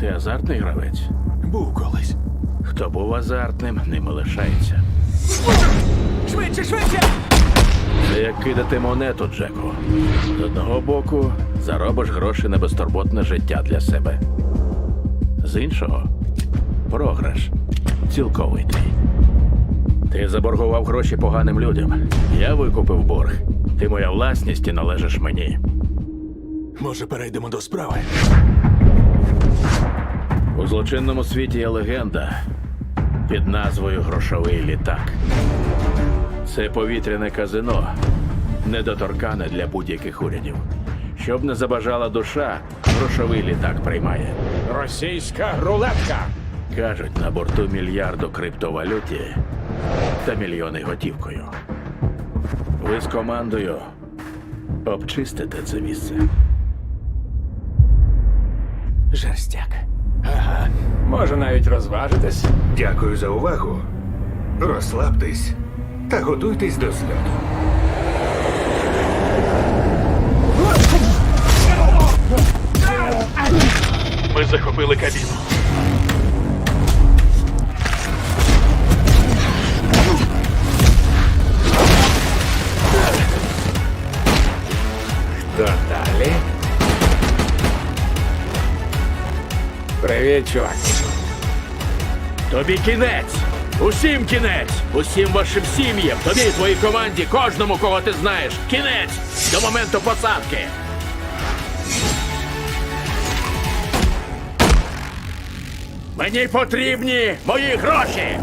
Ти азартний гравець? Був колись. Хто був азартним, ним і лишається. Швидше, швидше! Це як кидати монету, Джеку. З одного боку, заробиш гроші на безтурботне життя для себе. З іншого програш цілковитий. Ти заборгував гроші поганим людям. Я викупив борг. Ти моя власність і належиш мені. Може, перейдемо до справи? У злочинному світі є легенда під назвою Грошовий літак. Це повітряне казино, недоторкане для будь-яких урядів. Щоб не забажала душа, грошовий літак приймає. Російська рулетка. Кажуть, на борту мільярду криптовалюті та мільйони готівкою. Ви з командою обчистите це місце. Жерстяк. Ага. Може навіть розважитись. Дякую за увагу. Розслабтесь та готуйтесь до зльоту. Ми захопили кабіну. Хто далі? Привіт, чувак. Тобі кінець! Усім кінець! Усім вашим сім'ям, тобі і твоїй команді, кожному, кого ти знаєш. Кінець! До моменту посадки! Мені потрібні мої гроші!